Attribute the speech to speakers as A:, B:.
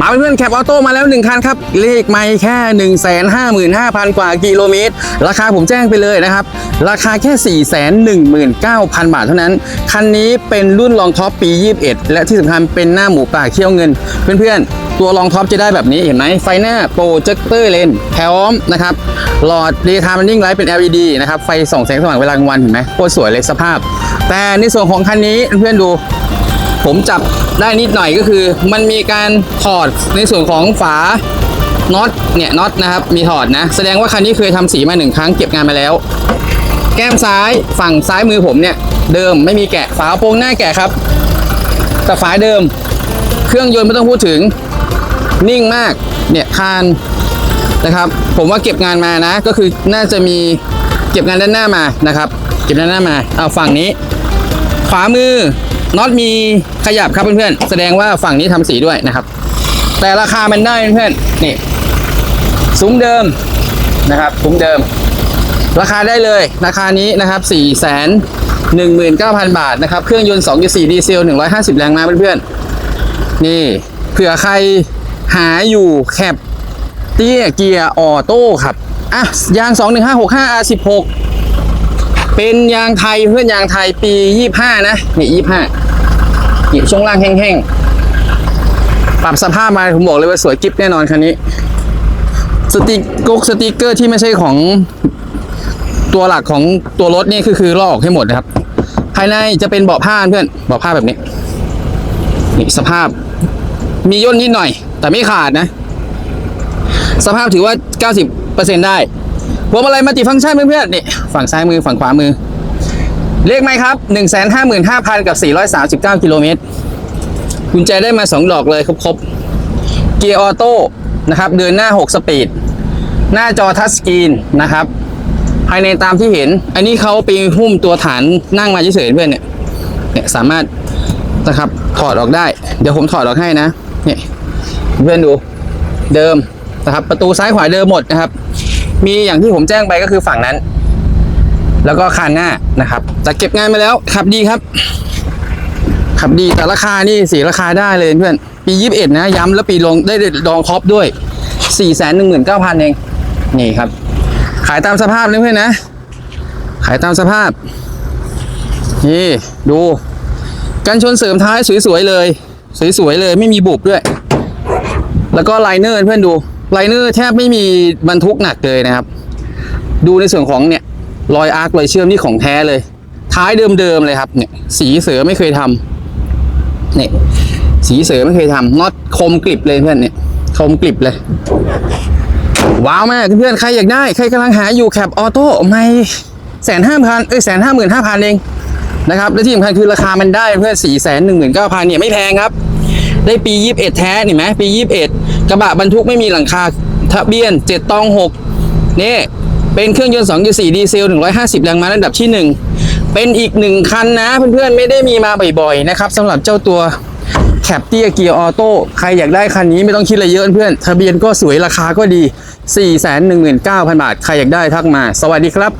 A: มาเพื่อนๆแคปออโต้มาแล้ว 1 คันครับ เลขไม่แค่ 1 5 5 0 0 0 กว่ากิโลเมตร ราคาผมแจ้งไปเลยนะครับ ราคาแค่ 4 1 9 0 0 0 บาทเท่านั้น คันนี้เป็นรุ่นรองท็อปปี 21 และที่สำคัญเป็นหน้าหมูป่าเขี้ยวเงิน เพื่อนๆตัวรองท็อปจะได้แบบนี้เห็นไหมไฟหน้าโปรเจคเตอร์เลนพร้อมนะครับหลอด daytime running light เป็น LED นะครับ ไฟส่องแสงสว่างเวลากลางวันเห็นไหมโคตรสวยเลยสภาพ แต่ในส่วนของคันนี้เพื่อนๆดู ผมจับได้นิดหน่อยก็คือ มันมีการถอดในส่วนของฝาน็อตเนี่ยน็อตนะครับมีถอดนะ แสดงว่าคันนี้เคยทำสีมาหนึ่งครั้งเก็บงานมาแล้ว แก้มซ้ายฝั่งซ้ายมือผมเนี่ย เดิมไม่มีแกะฝาโปรงหน้าแกะครับ แต่ฝาเดิม เครื่องยนต์ไม่ต้องพูดถึง นิ่งมากเนี่ยคานนะครับ ผมว่าเก็บงานมานะ ก็คือน่าจะมีเก็บงานด้านหน้ามานะครับ เก็บด้านหน้ามาเอาฝั่งนี้ ขวามือ น็อตมีขยับครับเพื่อนๆแสดงว่าฝั่งนี้ทำสีด้วยนะครับ แต่ราคามันได้เพื่อนๆนี่ซุ้มเดิมนะครับซุ้มเดิม ราคาได้เลย ราคานี้นะครับ4 1 9 0 0 0บาทนะครับ เครื่องยนต์2.4ดีเซล150แรงม้าเพื่อนๆนี่เผื่อใครหาอยู่แคปเตี้ยเกียร์ออโต้ครับอะยาง 21565 R16 เป็นยางไทยเพื่อนยางไทยปี 25 นะ นี่ 25นี่ช่วงล่างแห้งๆ ปรับสภาพมาผมบอกเลยว่าสวยกิ๊บแน่นอนคันนี้ สติกกสติกเกอร์ที่ไม่ใช่ของตัวหลักของตัวรถนี่คือคือลอกออกให้หมดนะครับ ภายในจะเป็นเบาะผ้าเพื่อนเบาะผ้าแบบนี้ นี่สภาพมีย่นนิดหน่อย แต่ไม่ขาดนะ สภาพถือว่า 90%ได้ พวงมาลัยมัลติฟังก์ชันเพื่อนๆนี่ฝั่งซ้ายมือฝั่งขวามือ เลขไหมครับ 155,000 กับ 439 กิโลเมตรกุญแจได้มา 2 ดอกเลยครบๆ เกียร์ออโต้นะครับ เดินหน้า 6 สปีด หน้าจอทัชสกรีนนะครับ ภายในตามที่เห็น อันนี้เขาไปหุ้มตัวฐานนั่งมาเฉยๆเพื่อนเนี่ยเนี่ยสามารถนะครับถอดออกได้ เดี๋ยวผมถอดออกให้นะเนี่ยเพื่อนดูเดิมนะครับประตูซ้ายขวาเดิมหมดนะครับ มีอย่างที่ผมแจ้งไปก็คือฝั่งนั้น แล้วก็คันหน้านะครับแต่เก็บงานมาแล้วขับดีครับ ขับดีแต่ราคานี่สีราคาได้เลยเพื่อน ปียี่สิบเอ็ดนะย้ำแล้วปีลงได้ดองครอปด้วยสี่แสนหนึ่งหมื่นเก้าพันเอง นี่ครับ ขายตามสภาพเลยเพื่อนนะ ขายตามสภาพ นี่ดู กันชนเสริมท้ายสวยๆเลย สวยๆเลย ไม่มีบุบด้วย แล้วก็ไลเนอร์เพื่อนดู ไลเนอร์แทบไม่มีบรรทุกหนักเลยนะครับ ดูในส่วนของเนี่ยรอยอาร์ครอยเชื่อมนี่ของแท้เลย ท้ายเดิมๆเลยครับ เนี่ยสีเสือไม่เคยทำเนี่ยสีเสือไม่เคยทำน็อตคมกริบเลยเพื่อนเนี่ยคมกริบเลยว้าวมากเพื่อนใครอยากได้ใครกำลังหาอยู่แคปออโต้ไม่แสนห้าพันเอ้ยแสนห้าหมื่นห้าพันเองนะครับและที่สำคัญคือราคามันได้เพื่อนสี่แสนหนึ่งหมื่นเก้าพันเนี่ยไม่แพงครับ ได้ปี21แท้เห็นไหมปี21 กระบะบรรทุกไม่มีหลังคาทะเบียน7ตอง6นี่เป็นเครื่องยนต์2.4 ดีเซล 150 แรงม้าระดับที่ 1 เป็นอีกหนึ่งคันนะ เพื่อนๆ ไม่ได้มีมาบ่อยๆ นะครับสำหรับเจ้าตัวแคปเตียเกียร์ออโต้ ใครอยากได้คันนี้ไม่ต้องคิดอะไรเยอะเพื่อนทะเบียนก็สวยราคาก็ดี 419,000 บาท ใครอยากได้ทักมา สวัสดีครับ